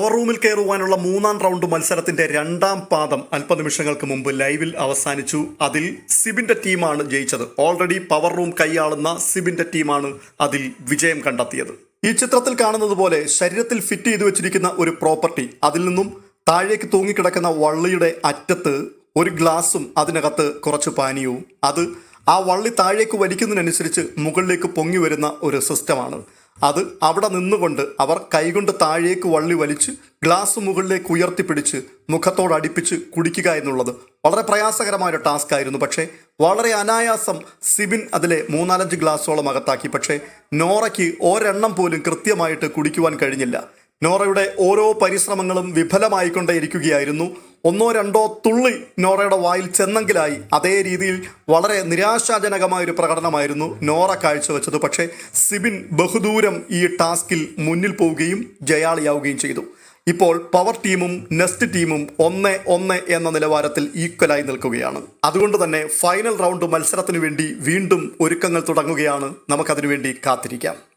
Power റൂമിൽ കയറുവാനുള്ള മൂന്നാം round മത്സരത്തിന്റെ രണ്ടാം പാദം അല്പനിമിഷങ്ങൾക്ക് മുമ്പ് ലൈവിൽ അവസാനിച്ചു. അതിൽ സിബിന്റെ ടീമാണ് ജയിച്ചത്. ഓൾറെഡി പവർ റൂം കൈയാളുന്ന സിബിന്റെ ടീമാണ് അതിൽ വിജയം കണ്ടെത്തിയത്. ഈ ചിത്രത്തിൽ കാണുന്നത് പോലെ ശരീരത്തിൽ ഫിറ്റ് ചെയ്തു വെച്ചിരിക്കുന്ന ഒരു പ്രോപ്പർട്ടി അതിൽ നിന്നും താഴേക്ക് തൂങ്ങിക്കിടക്കുന്ന വള്ളിയുടെ അറ്റത്ത് ഒരു ഗ്ലാസും അതിനകത്ത് കുറച്ച് പാനീയവും അത് ആ വള്ളി താഴേക്ക് വലിക്കുന്നതിനനുസരിച്ച് മുകളിലേക്ക് പൊങ്ങി വരുന്ന ഒരു സിസ്റ്റമാണ് അത് അവിടെ നിന്നുകൊണ്ട് അവർ കൈകൊണ്ട് താഴേക്ക് വള്ളി വലിച്ച് ഗ്ലാസ് മുകളിലേക്ക് ഉയർത്തിപ്പിടിച്ച് മുഖത്തോട് അടുപ്പിച്ച് കുടിക്കുക എന്നുള്ളത് വളരെ പ്രയാസകരമായ ടാസ്ക് ആയിരുന്നു. പക്ഷേ വളരെ അനായാസം സിബിൻ അതിലെ മൂന്നാലഞ്ച് ഗ്ലാസ്സോളം അകത്താക്കി. പക്ഷേ നോറയ്ക്ക് ഒരെണ്ണം പോലും കൃത്യമായിട്ട് കുടിക്കുവാൻ കഴിഞ്ഞില്ല. നോറയുടെ ഓരോ പരിശ്രമങ്ങളും വിഫലമായിക്കൊണ്ടേയിരിക്കുകയായിരുന്നു. ഒന്നോ രണ്ടോ തുള്ളി നോറയുടെ വായിൽ ചെന്നെങ്കിലായി അതേ രീതിയിൽ വളരെ നിരാശാജനകമായ ഒരു പ്രകടനമായിരുന്നു നോറ കാഴ്ചവെച്ചത്. പക്ഷേ സിബിൻ ബഹുദൂരം ഈ ടാസ്കിൽ മുന്നിൽ പോവുകയും ജയാളിയാവുകയും ചെയ്തു. ഇപ്പോൾ പവർ ടീമും നെസ്റ്റ് ടീമും ഒന്ന് ഒന്ന് എന്ന നിലവാരത്തിൽ ഈക്വലായി നിൽക്കുകയാണ്. അതുകൊണ്ട് തന്നെ ഫൈനൽ റൗണ്ട് മത്സരത്തിനു വേണ്ടി വീണ്ടും ഒരുക്കങ്ങൾ തുടങ്ങുകയാണ് നമുക്കതിനുവേണ്ടി കാത്തിരിക്കാം.